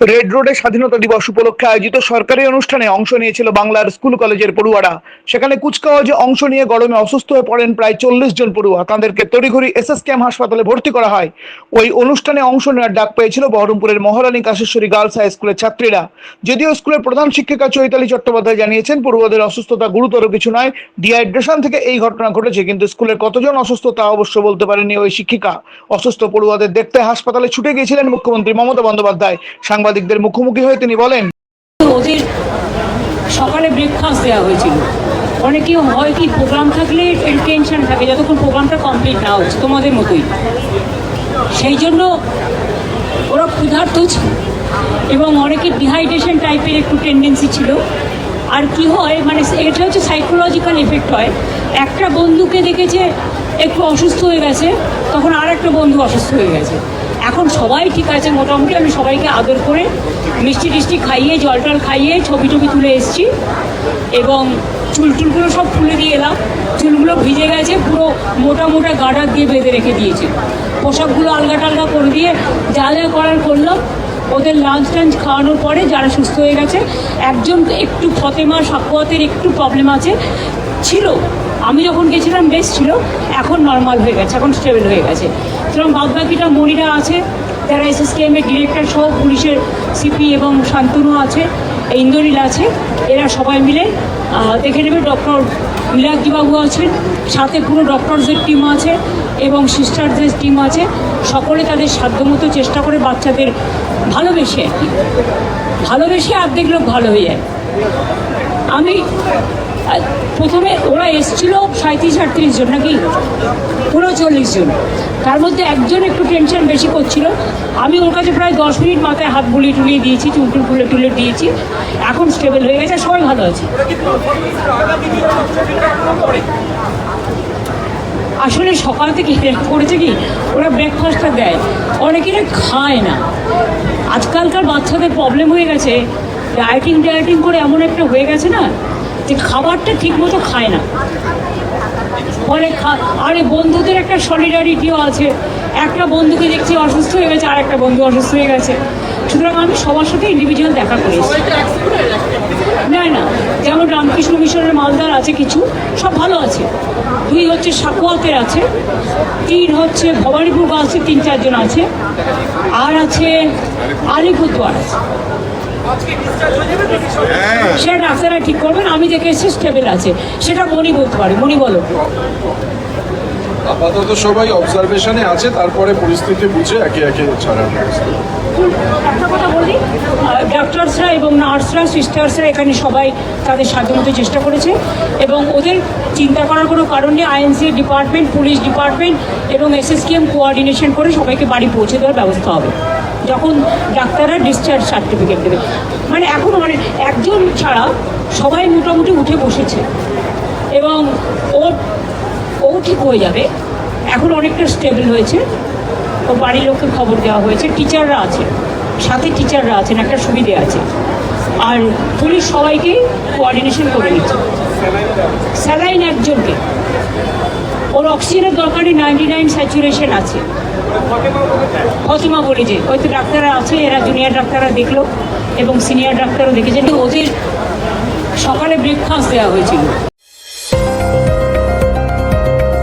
Red রোডে স্বাধীনতা দিবস উপলক্ষে আয়োজিত সরকারি অনুষ্ঠানে অংশ নিয়েছিল বাংলার স্কুল কলেজের পড়ুয়ারা। সেখানে কুচকাওয়াজে অংশ নিয়ে গরমে অসুস্থ হয়ে পড়েন প্রায় চল্লিশ জন পড়ুয়া। তাদেরকে তড়িঘড়ি এস এস এসএসকেএম হাসপাতালে ভর্তি করা হয়। ওই অনুষ্ঠানে অংশ নেওয়ার ডাক পেয়েছিল বহরমপুরের মহারানী কাশেশ্বরী গার্লস হাই স্কুলের ছাত্রীরা। যদিও স্কুলের প্রধান শিক্ষিকা চৈতালি চট্টোপাধ্যায় জানিয়েছেন, পড়ুয়াদের অসুস্থতা গুরুতর কিছু নয়, ডিহাইড্রেশন থেকে এই ঘটনা ঘটেছে, কিন্তু স্কুলের কতজন অসুস্থ তা অবশ্য বলতে পারেনি ওই শিক্ষিকা। অসুস্থ পড়ুয়াদের দেখতে হাসপাতালে ছুটে গিয়েছিলেন মুখ্যমন্ত্রী মমতা বন্দ্যোপাধ্যায়। সাংবাদিকদের মুখোমুখি হয়ে তিনি বলেন ওদের সকালে ব্রেকফাস্ট দেওয়া হয়েছিল। অনেকে হয় কি প্রোগ্রাম থাকলে টেনশন থাকে, যতক্ষণ প্রোগ্রামটা কমপ্লিট না হচ্ছে, তোমাদের মতোই। সেই জন্য ওরা ক্ষুধার্ত ছিল এবং অনেকে ডিহাইড্রেশন টাইপের একটু টেন্ডেন্সি ছিল। আর কি হয় মানে এটা হচ্ছে সাইকোলজিক্যাল এফেক্ট হয়। একটা বন্ধুকে দেখেছে একটু অসুস্থ হয়ে গেছে, তখন আর একটা বন্ধু অসুস্থ হয়ে গেছে। এখন সবাই ঠিক আছে মোটামুটি। আমি সবাইকে আদর করে মিষ্টি টিষ্টি খাইয়ে, জল টল খাইয়ে ছবি টবি তুলে এসেছি এবং চুল টুলগুলো সব খুলে দিয়ে এলাম। চুলগুলো ভিজে গেছে, পুরো মোটা মোটা গাডার দিয়ে বেঁধে রেখে দিয়েছে। পোশাকগুলো আলগা টালগা করে দিয়ে যা করার করলাম। ওদের লাঞ্চ টাঞ্চ খাওয়ানোর পরে যারা সুস্থ হয়ে গেছে, একজন একটু ফতেমা সাকুয়াতের একটু প্রবলেম আছে, ছিল। আমি যখন গেছিলাম, বেশ ছিল। এখন নর্মাল হয়ে গেছে, এখন স্টেবল হয়ে গেছে। সুতরাং বাদ বাকিটা মনিরা আছে, যারা এসএসকেএমের ডিরেক্টর সহ পুলিশের সিপি এবং শান্তনু আছে ইন্দ্রনীল আছে, এরা সবাই মিলে দেখে নেবে ডক্টর নীলাদ্রিবাবু আছেন, সাথে পুরো ডক্টরসের টিম আছে এবং সিস্টারদের টিম আছে। সকলে তাদের সাধ্যমতো চেষ্টা করে বাচ্চাদের ভালোবেসে ভালোবেসে অর্ধেক লোক ভালো হয়ে যায়। আমি প্রথমে ওরা এসছিল সাঁত্রিশ আটত্রিশ জন নাকি? উনচল্লিশ জন। তার মধ্যে একজন একটু টেনশন বেশি করছিল। আমি ওর কাছে প্রায় দশ মিনিট মাথায় হাত বুলিয়ে টুলিয়ে দিয়েছি চুলটুল ফুলে টুলে দিয়েছি। এখন স্টেবল হয়ে গেছে সবাই ভালো আছে। আসলে সকাল থেকে করেছে কি, ওরা ব্রেকফাস্টটা দেয়। অনেকেরা খায় না। আজকালকার বাচ্চাদের প্রবলেম হয়ে গেছে। ডায়েটিং ডায়েটিং করে এমন একটা হয়ে গেছে না যে খাবারটা ঠিক মতো খায় না। ফলে খা- আরে বন্ধুদের একটা সলিডারিটিও আছে। একটা বন্ধুকে দেখছি অসুস্থ হয়ে গেছে আর একটা বন্ধু অসুস্থ হয়ে গেছে। সুতরাং আমি সবার সাথে ইন্ডিভিজুয়াল দেখা করেছি না না যেমন রামকৃষ্ণ মিশনের মালদার আছে কিছু সব ভালো আছে। দুই হচ্ছে সাকুয়াতের আছে তিন হচ্ছে ভবানীপুর গার্লসের তিন চারজন আছে আর আছে আলিপুরদুয়ার আছে। ডাক্তাররা ঠিক করবেন আমি দেখে এসে স্টেবল আছে সেটা মনি বলতে পারে। মনি বলো। আপাতত সবাই অবজারভেশনে আছে তারপরে পরিস্থিতি বুঝে একে একে একটা কথা বলি ডাক্তারসরা এবং নার্সরা সিস্টার্সরা এখানে সবাই তাদের সাধ্যমতো চেষ্টা করেছে এবং ওদের চিন্তা করার কোনো কারণ নেই। আইএনসি ডিপার্টমেন্ট পুলিশ ডিপার্টমেন্ট এবং এসএসকেএম কোঅর্ডিনেশন করে সবাইকে বাড়ি পৌঁছে দেওয়ার ব্যবস্থা হবে। যখন ডাক্তাররা ডিসচার্জ সার্টিফিকেট দেবে। মানে এখন মানে একজন ছাড়া সবাই মোটামুটি উঠে বসেছে। এবং ও ও ঠিক হয়ে যাবে। এখন অনেকটা স্টেবল হয়েছে। ও বাড়ির লোককে খবর দেওয়া হয়েছে। টিচাররা আছে। সাথে টিচাররা আছেন, একটা সুবিধে আছে। আর পুলিশ সবাইকে কোঅর্ডিনেশন করে নিচ্ছে স্যালাইন একজনকে। ওর অক্সিজেনের দরকারই নাইনটি নাইন স্যাচুরেশন আছে। ফতিমা বলি যে তো ডাক্তাররা আছে, এরা জুনিয়র ডাক্তাররা দেখল এবং সিনিয়র ডাক্তারও দেখেছে। ওদের সকালে ব্রেকফাস্ট দেওয়া হয়েছিল।